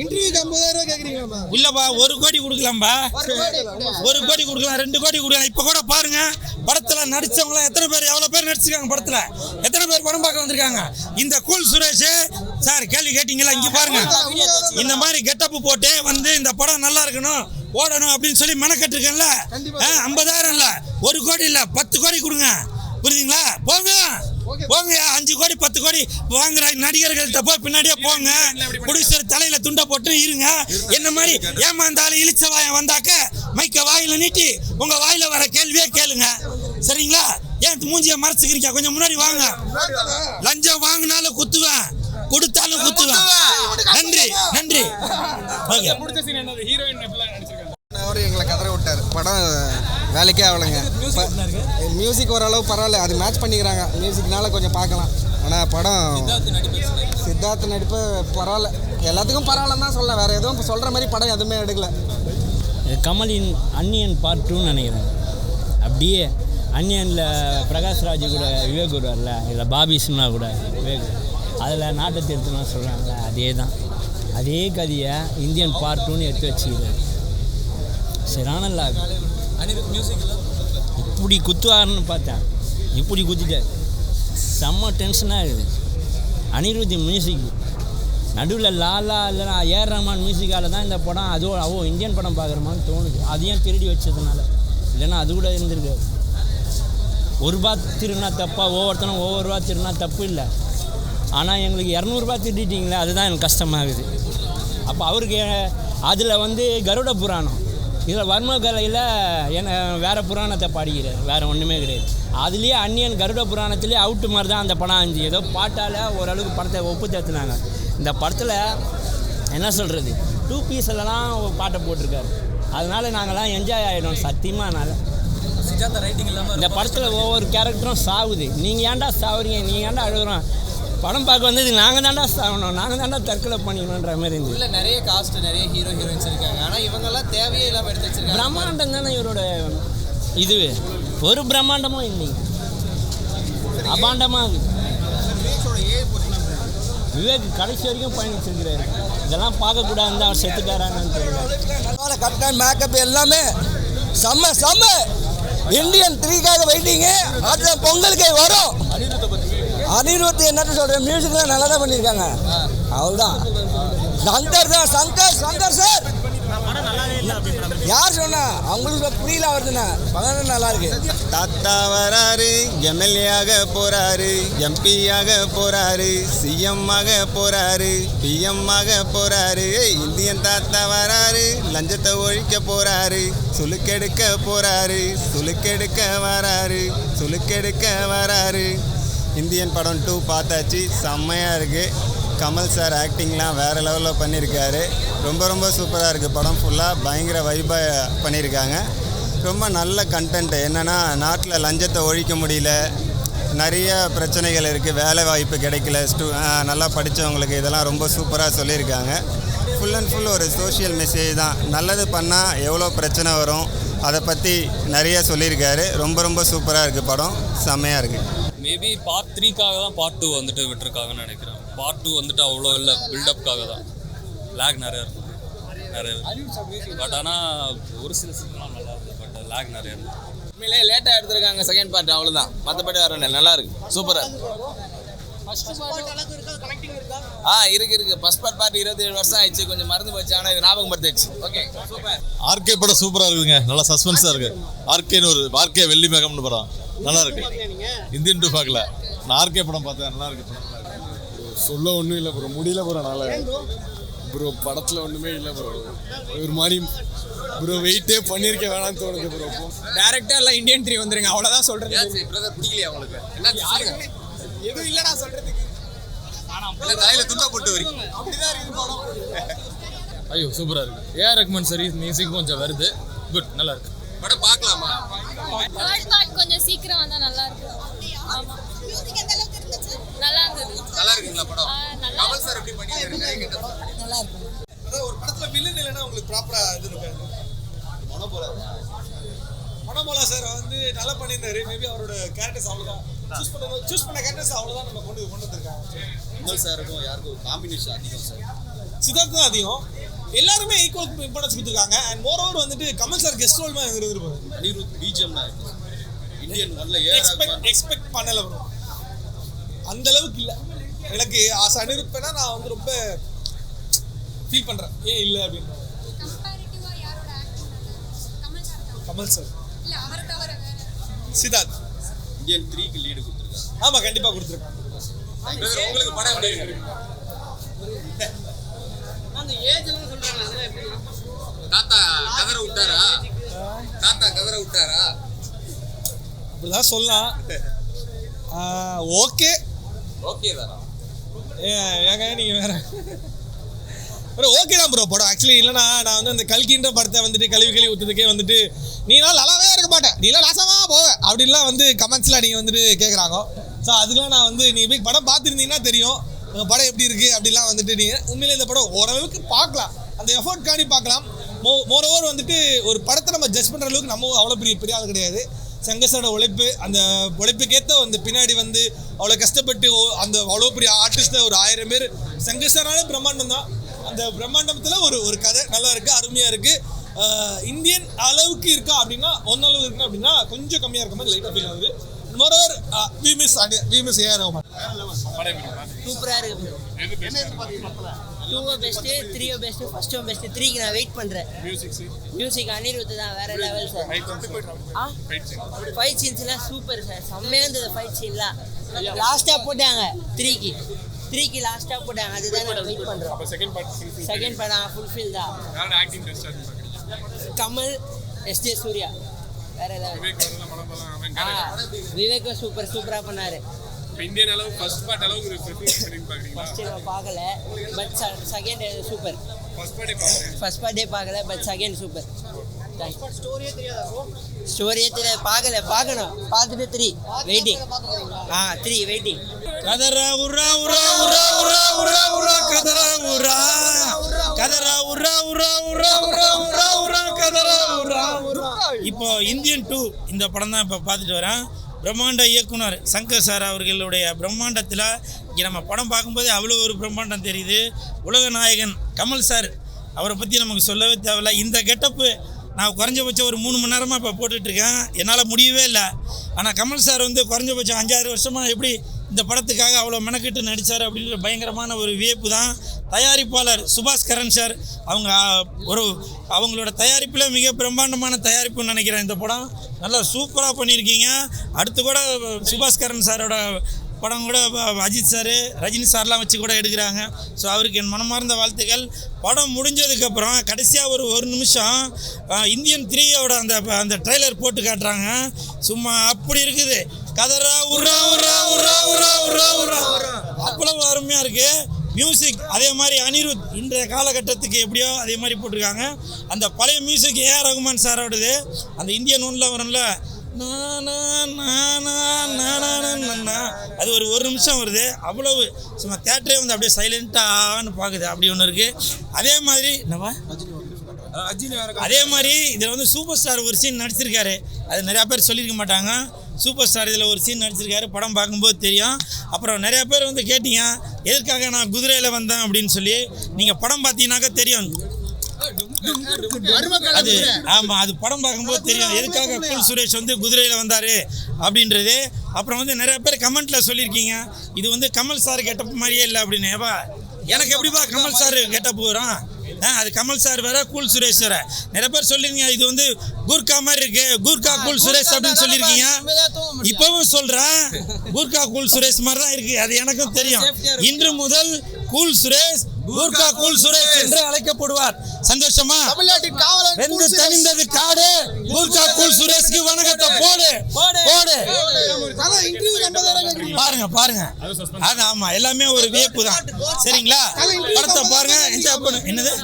இன்டர்வியூக்கு ஐம்பதாயிரம் ரூபாய் கேக்குறீங்களாமா இல்லப்பா ஒரு கோடி கொடுக்கலாம்பா ஒரு கோடி கொடுக்கலாம் ரெண்டு கோடி கொடுக்கலாம். இப்ப கூட பாருங்க படத்துல நடிச்சவங்க எத்தனை பேர் எவ்வளவு பேர் நடிச்சிருக்காங்க படத்துல? எத்தனை பேர் படம் பார்க்க வந்திருக்காங்க? இந்த கூல் சுரேஷ் சார் கேள்வி கேட்டீங்களா? இங்க பாருங்க. இந்த மாதிரி கெட்டப் போட்டு வந்து இந்த படம் நல்லா இருக்கணும் ஓடணும் அப்படின்னு சொல்லி மெனக்கட்டுருக்கேன்ல. ஐம்பதாயிரம் இல்ல ஒரு கோடி இல்ல பத்து கோடி கொடுங்க. புரியுதுங்களா? போங்க. போங்க அஞ்சு கோடி பத்து கோடி வாங்குற நடிகர்கள்ட்ட போய் பின்னாடியே போங்க. ப்ரொடியூசர் தலையில துண்டை போட்டு இருங்க. என்ன மாதிரி ஏமாந்தாலும் இழிச்ச வாயம் வந்தாக்க மைக்க வாயில நீட்டி உங்க வாயில வர கேள்வியே கேளுங்க. சரிங்களா? ஏன் மூஞ்சிய மறைச்சுக்கிறீங்க? கொஞ்சம் முன்னாடி வாங்க. லஞ்சம் வாங்கினாலும் குத்துவேன். கொடுத்தாலும் குத்துவேன். நன்றி நன்றி. படம் வேலைக்கே ஆகலைங்க. மியூசிக் ஓரளவு பரவாயில்ல. அது மேட்ச் பண்ணிக்கிறாங்க. மியூசிக்னால கொஞ்சம் பார்க்கலாம். ஆனால் படம் சித்தார்த் நடிப்பு பரவாயில்ல. எல்லாத்துக்கும் பரவாயில்லன்னு தான் சொல்லலாம் வேற எதுவும் சொல்கிற மாதிரி படம் எதுவுமே எடுக்கல. கமலின் அன்னியன் பார்ட் டூன்னு நினைக்கிறேன். அப்படியே அன்னியனில் பிரகாஷ்ராஜ் கூட விவேக் வருவார்ல. இதில் பாபி சிம்லா கூட விவேக். அதில் நாட்டை திருத்தணும் சொல்கிறாங்களே அதே தான் அதே கதையை இந்தியன் பார்ட் டூன்னு எடுத்து வச்சுக்கிறார் சரியான லாக் இப்படி குத்துவாருன்னு பார்த்தேன் இப்படி குத்திட்டார் செம்ம டென்ஷனாக இருக்குது. அனிருத்தி மியூசிக் நடுவில் லாலா இல்லைனா ஏர் ரஹ்மான் மியூசிக்கால தான் இந்த படம் அதோ அவோ இந்தியன் படம் பார்க்குறமான்னு தோணுது. அதையும் திருடி வச்சதுனால. இல்லைன்னா அது கூட இருந்திருக்காது ஒரு ரூபா திருடினா தப்பா ஒவ்வொருத்தனும் ஒவ்வொரு ரூபா திருனா தப்பு இல்லை. ஆனால் எங்களுக்கு இரநூறுபா திருடிட்டீங்களே அதுதான் எனக்கு கஷ்டமாகுது. அப்போ அவருக்கு அதில் வந்து கருட புராணம். இதில் வர்ம கலையில் என்ன வேறு புராணத்தை பாடிக்கிறார் வேறு ஒன்றுமே கிடையாது. அதுலேயே அந்நியன் கருட புராணத்துலேயே அவுட்டு மாதிரி தான் அந்த படம் இருந்துச்சு ஏதோ பாட்டால் ஓரளவுக்கு படத்தை ஒப்பு தேத்துனாங்க இந்த படத்தில் என்ன சொல்கிறது டூ பீஸ்லலாம் பாட்டை போட்டிருக்காரு. அதனால நாங்கள்லாம் என்ஜாய் ஆகிடும் சத்தியமாக என்னால். இந்த படத்தில் ஒவ்வொரு கேரக்டரும் சாவுது. நீங்கள் ஏன்டா சாவுறீங்க? நீங்கள் ஏன்டா அழுகுறோம்? படம் பார்க்க வந்தது நாங்கள் தான்டா சாகணும் நாங்கள் தான்டா தற்கொலை பண்ணிக்கணுன்ற மாதிரி இருந்தது. உள்ள நிறைய காஸ்ட் நிறைய ஹீரோ ஹீரோயின்ஸ் இருக்காங்க. ஆனா இவங்க எல்லாம் தேவையே இல்லாம எடுத்து வச்சிருக்காங்க. பிரம்மாண்டம் தானே இவரோட இது? ஒரு பிரம்மாண்டமும் இல்லைங்க அபாண்டமாக இருக்குது விவேக் கடைசி வரைக்கும் பயணிச்சிருக்கிறாரு இதெல்லாம் பார்க்கக்கூடாதுன்னு அவர் செத்துக்காரான்னு தெரியல. கட்டன் மேக்கப் எல்லாமே. செம்ம செம்ம. இந்தியன் த்ரீக்காக வெயிட்டிங்கு. அடுத்த பொங்கலுக்கு வரும். அனிருத்தி என்ன சொல்கிறேன் மியூசிக்லாம் நல்லா தான் பண்ணியிருக்காங்க அவ்வளோதான் சங்கர் தான் சங்கர் சங்கர் சார் யார் சொன்னா? அவங்களுக்கு புரியல வருதுண்ணா படம் நல்லா இருக்கு. தாத்தா வராரு எம்எல்ஏயாக போறாரு எம்பியாக போறாரு சிஎம் ஆக போறாரு பிஎம் ஆக போறாரு. இந்தியன் தாத்தா வராரு லஞ்சத்தை ஒழிக்க போறாரு சுலுக்கெடுக்க போறாரு சுலுக்கெடுக்க வராரு சுலுக்கெடுக்க வராரு. இந்தியன் படம் டூ பார்த்தாச்சு. செம்மையாக இருக்குது கமல் சார் ஆக்டிங்லாம் வேறு லெவலில் பண்ணியிருக்காரு ரொம்ப ரொம்ப சூப்பராக இருக்குது படம் ஃபுல்லாக பயங்கர வைபாக பண்ணியிருக்காங்க ரொம்ப நல்ல கண்டென்ட் என்னென்னா நாட்டில் லஞ்சத்தை ஒழிக்க முடியல. நிறைய பிரச்சனைகள் இருக்குது வேலை வாய்ப்பு கிடைக்கல. ஸ்டூ நல்லா படித்தவங்களுக்கு இதெல்லாம் ரொம்ப சூப்பராக சொல்லியிருக்காங்க. ஃபுல் அண்ட் ஃபுல் ஒரு சோஷியல் மெசேஜ் தான். நல்லது பண்ணால் எவ்வளோ பிரச்சனை வரும் அதை பற்றி நிறைய சொல்லியிருக்காரு. ரொம்ப ரொம்ப சூப்பராக இருக்குது படம். செம்மையாக இருக்குது மேபி பார்ட் த்ரீக்காக தான் பார்ட் டூ வந்துட்டு விட்டுருக்காங்கன்னு நினைக்கிறேன். பார்ட் டூ வந்துட்டு அவ்வளோ இல்லை பில்டப்காக தான் லேக் நிறையா இருக்கும். நிறைய பட் ஆனால் ஒரு சில சீன்லாம் நல்லா இருக்கு பட் லேக் நிறையா இருக்கு உண்மையிலே லேட்டாக எடுத்திருக்காங்க செகண்ட் பார்ட் அவ்வளோதான் மற்றபடி வர நல்லா இருக்கு. சூப்பராக ஆ இருக்கு. இருக்கு? ஃபர்ஸ்ட் பார்ட் பார்ட் இருபத்தி ஏழு வருஷம் ஆயிடுச்சு. கொஞ்சம் மறந்து போச்சு. ஆனால் இது ஞாபகம் படுத்துச்சு ஓகே சூப்பர் ஆர்கே படம் சூப்பராக இருக்குங்க நல்லா சஸ்பென்ஸாக இருக்கு. ஆர்கேன்னு ஒரு ஆர்கே வெள்ளி மேகம்னு படம். நல்லா இருக்கு இந்தியன் டூ பார்க்கல. நான் ஆர்கே படம் பார்த்தேன் நல்லா இருக்கு. படம். சொல்ல ஒன்றும் இல்லை ப்ரோ முடியல ப்ரோ நல்லா ப்ரோ படத்தில் ஒன்றுமே இல்லை ப்ரோ ஒரு மாதிரி ப்ரோ வெயிட்டே பண்ணியிருக்க வேணாம்னு தோணுது ப்ரோ டேரக்டா எல்லாம் இந்தியன் த்ரீ வந்துருங்க. அவ்வளோதான் சொல்றது. பிரதர் பிடிக்கலையா உங்களுக்கு? எதுவும் இல்லைடா சொல்றதுக்கு. தலையில் துண்டா போட்டு வரீங்க ஐயோ சூப்பராக இருக்கு. ஏஆர் ரஹ்மான் சரி மியூசிக் கொஞ்சம் வருது. குட் நல்லா இருக்கு. படம் பார்க்கலாமா? தேர்ட் பார்ட் கொஞ்சம் சீக்கிரம் வந்தா நல்லா இருக்கும். ஆமா. நல்லா இருந்தது நல்லா இருக்குங்களா படம் நல்லா கமல் சார் எப்படி பண்ணியிருக்காரு? நிறைய கேட்டது. அதான் ஒரு படத்துல வில்லன் இல்லைன்னா உங்களுக்கு ப்ராப்பரா இது இருக்காது. மனோமோலா சார். வந்து நல்லா பண்ணியிருந்தாரு. மேபி அவரோட கேரக்டர்ஸ் அவ்வளோதான் சூஸ் பண்ண சூஸ் பண்ண கேரக்டர்ஸ் அவ்வளோதான் நம்ம கொண்டு கொண்டு வந்திருக்காங்க. கமல் சாருக்கும் யாருக்கும் காம்பினேஷன் அதிகம் சார். சித்தார்த் தான் அதிகம். எல்லாருமே ஈக்குவல் இம்பார்ட்டன்ஸ் கொடுத்துருக்காங்க. அண்ட் மோர் ஓவர் வந்துட்டு கமல் சார் கெஸ்ட் ரோல் மாதிரி இருந்திருப்பாரு அனிருத் பிஜிஎம்னா இந்தியன் ஒன்ல எக்ஸ்பெக்ட் எக்ஸ்பெக்ட் பண்ணல bro. அந்த அளவுக்கு இல்லை. எனக்கு ஆசை அனிருப்பேனா நான் வந்து ரொம்ப ஃபீல் பண்றேன். ஏன் இல்லை அப்படின்னு கம்பேரிட்டிவா யாரோட ஆக்டிங் கமல் சார் தான்? கமல் சார் இல்ல அவரை தவிர வேற சித்தார்த். இந்தியன் த்ரீக்கு லீடு கொடுத்துருக்காங்க ஆமா கண்டிப்பா கொடுத்துருக்காங்க உங்களுக்கு படம் எப்படி இருக்கு அந்த ஏஜ்லாம் சொல்றாங்க அதெல்லாம் எப்படி தாத்தா கதற விட்டாரா? தாத்தா கதற விட்டாரா? அப்படிதான் சொல்லலாம். ஓகே ஓகே தானா? ஏங்க நீங்க வேற. ப்ரோ ஓகே தான் ப்ரோ படம். ஆக்சுவலி இல்லைனா நான் வந்து அந்த கல்கின்ற படத்தை வந்துட்டு கழுவி கழுவி ஊற்றுறதுக்கே வந்துட்டு நீலாம் நல்லாவே இருக்க மாட்டேன். நீலாம் நாசமாக போவ. அப்படின்லாம் வந்து கமெண்ட்ஸில் நீங்கள் வந்துட்டு கேட்குறாங்க ஸோ அதுக்கெலாம் நான் வந்து நீ போய் படம் பார்த்துருந்தீங்கன்னா தெரியும். படம் எப்படி இருக்குது அப்படிலாம் வந்துட்டு நீங்கள் உண்மையிலே இந்த படம் ஓரளவுக்கு பார்க்கலாம். அந்த எஃபோர்ட் காணி பார்க்கலாம். மோ மோரோவர் வந்துட்டு ஒரு படத்தை நம்ம ஜட்ஜ் பண்ணுற அளவுக்கு நம்ம அவ்வளோ பெரிய பெரிய ஆள் கிடையாது. சங்கஸோட உழைப்பு அந்த உழைப்புக்கேற்ற அந்த பின்னாடி வந்து அவ்வளோ கஷ்டப்பட்டு ஓ- அந்த அவ்வளோ பெரிய ஆர்டிஸ்ட்டை ஒரு ஆயிரம் பேர். சங்கஸனாலே பிரம்மாண்டம் தான். அந்த பிரம்மாண்டத்தில் ஒரு ஒரு கதை நல்லா இருக்குது அருமையாக இருக்குது இந்தியன் அளவுக்கு இருக்கா அப்படின்னா ஒன்னளவு இருக்கு அப்படின்னா கொஞ்சம் கம்மியாக இருக்க மாதிரி லைட்டாக ஃபீல் ஆகுது. Moreover we miss we miss AR Rahman சூப்பரா இருக்கு டூவோ பெஸ்ட்டு த்ரீயோ பெஸ்ட்டு ஃபர்ஸ்ட்டோ பெஸ்ட்டு த்ரீக்கு நான் வெயிட் பண்ணுறேன் மியூசிக் அனிருத் தான் வேற லெவல் சார் ஆ? ஃபைட் சீன்ஸ்லாம் சூப்பர் சார் செம்மையாக இருந்தது ஃபைட் சீன்லாம் லாஸ்ட்டாக போட்டாங்க த்ரீக்கு த்ரீக்கு லாஸ்ட்டாக போட்டாங்க. அதுதான் நான் வெயிட் பண்ணுறோம் செகண்ட் பார்ட் செகண்ட் படம் ஃபுல்ஃபில் தான். கமல் எஸ்ஜே சூர்யா வேற ஆ விவேக்கும் சூப்பர் சூப்பராக பண்ணார். இந்தியன் அளவு ஃபர்ஸ்ட் பார்ட் அளவுக்கு ஃபர்ஸ்ட் நான் பார்க்கல பட் செகண்ட் சூப்பர் ஃபர்ஸ்ட் பார்ட்டே பார்க்குறேன் ஃபர்ஸ்ட் பார்ட்டே பார்க்கல. பட் செகண்ட் சூப்பர் ஸ்டோரியே தெரியாது பார்க்கல பார்க்கணும். பார்த்துட்டு த்ரீ வெயிட்டிங் ஆ த்ரீ வெயிட்டிங் கதரா உரா உரா உரா உரா உரா உரா கதரா உரா கதரா உரா உரா உரா உரா உரா உரா கதரா உரா உரா இப்போ இந்தியன் டூ இந்த படம் தான் இப்போ பார்த்துட்டு வரேன் பிரம்மாண்ட இயக்குனர் சங்கர் சார் அவர்களுடைய பிரம்மாண்டத்தில் இங்கே நம்ம படம் பார்க்கும்போதே அவ்வளோ ஒரு பிரம்மாண்டம் தெரியுது. உலக நாயகன் கமல் சார் அவரை பற்றி நமக்கு சொல்லவே தேவையில்ல. இந்த கெட்டப்பு நான் குறைஞ்சபட்சம் ஒரு மூணு மணி நேரமாக இப்போ போட்டுட்ருக்கேன். என்னால் முடியவே இல்லை. ஆனால் கமல் சார் வந்து குறைஞ்சபட்சம் அஞ்சாறு வருஷமாக எப்படி இந்த படத்துக்காக அவ்வளோ மெனக்கிட்டு நடித்தார் அப்படின்ற பயங்கரமான ஒரு வியப்பு தான் தயாரிப்பாளர் சுபாஷ் கரண் சார். அவங்க ஒரு அவங்களோட தயாரிப்பில் மிக பிரம்மாண்டமான தயாரிப்புன்னு நினைக்கிறேன் இந்த படம். நல்லா சூப்பராக பண்ணியிருக்கீங்க. அடுத்து கூட சுபாஷ் கரண் சாரோட படம் கூட அஜித் சார் ரஜினி சார்லாம் வச்சு கூட எடுக்கிறாங்க. ஸோ அவருக்கு என் மனமார்ந்த வாழ்த்துக்கள். படம் முடிஞ்சதுக்கப்புறம் கடைசியாக ஒரு ஒரு நிமிஷம் இந்தியன் த்ரீயோட அந்த அந்த ட்ரெய்லர் போட்டு காட்டுறாங்க. சும்மா அப்படி இருக்குது. கதரா உரா உரா உரா உரா உரா உரா அவ்வளவு அருமையாக இருக்குது மியூசிக் அதே மாதிரி அனிருத் இன்றைய காலகட்டத்துக்கு எப்படியோ அதே மாதிரி போட்டிருக்காங்க. அந்த பழைய மியூசிக் ஏஆர் ரகுமான் சாரோடது. அந்த இந்தியன் ஒன்றில் வரும்ல. அது ஒரு ஒரு நிமிஷம் வருது. அவ்வளவு சும்மா தேட்டரே வந்து அப்படியே சைலண்ட்டாகனு பார்க்குது அப்படி ஒன்று இருக்குது அதே மாதிரி நம்ம அதே மாதிரி இதில் வந்து சூப்பர் ஸ்டார் ஒரு சீன் நடிச்சிருக்காரு. அது நிறையா பேர் சொல்லியிருக்க மாட்டாங்க. சூப்பர் ஸ்டார் இதில் ஒரு சீன் நடிச்சிருக்காரு. படம் பார்க்கும்போது தெரியும். அப்புறம் நிறையா பேர் வந்து கேட்டீங்க எதற்காக நான் குதிரையில் வந்தேன்? அப்படின்னு சொல்லி. நீங்கள் படம் பார்த்தீங்கன்னாக்கா தெரியும். அது ஆமாம் அது படம் பார்க்கும்போது தெரியும். எதுக்காக குல் சுரேஷ் வந்து குதிரையில் வந்தார்? அப்படின்றது. அப்புறம் வந்து நிறைய பேர் கமெண்ட்டில் சொல்லியிருக்கீங்க. இது வந்து கமல் சார் கெட்டப் மாதிரியே இல்லை அப்படின்னு. ஏப்பா எனக்கு எப்படிப்பா கமல் சார் கெட்டப் வரும்? அது கமல் சார் வேற கூல் சுரேஷ் வேற. நிறைய பேர் சொல்லிருங்க இது வந்து கூர்க்கா மாதிரி இருக்கு. கூர்க்கா கூல் சுரேஷ் அப்படின்னு சொல்லியிருக்கீங்க இப்பவும் சொல்றேன் கூர்க்கா கூல் சுரேஷ் மாதிரி தான் இருக்கு. அது எனக்கும் தெரியும். இன்று முதல் கூல் சுரேஷ் கூர்க்கா கூல் சுரேஷ் என்று அழைக்கப்படுவார். சந்தோஷமா? தமிழ்நாட்டின் வெந்து தனிந்தது காடு. கூர்க்கா கூல் சுரேஷ்க்கு வணக்கத்தை போடு. போடு. பாருங்க பாருங்க. அது ஆமா எல்லாமே ஒரு வியப்பு தான். சரிங்களா? படத்தை பாருங்க. என்ஜாய் பண்ணு என்னது?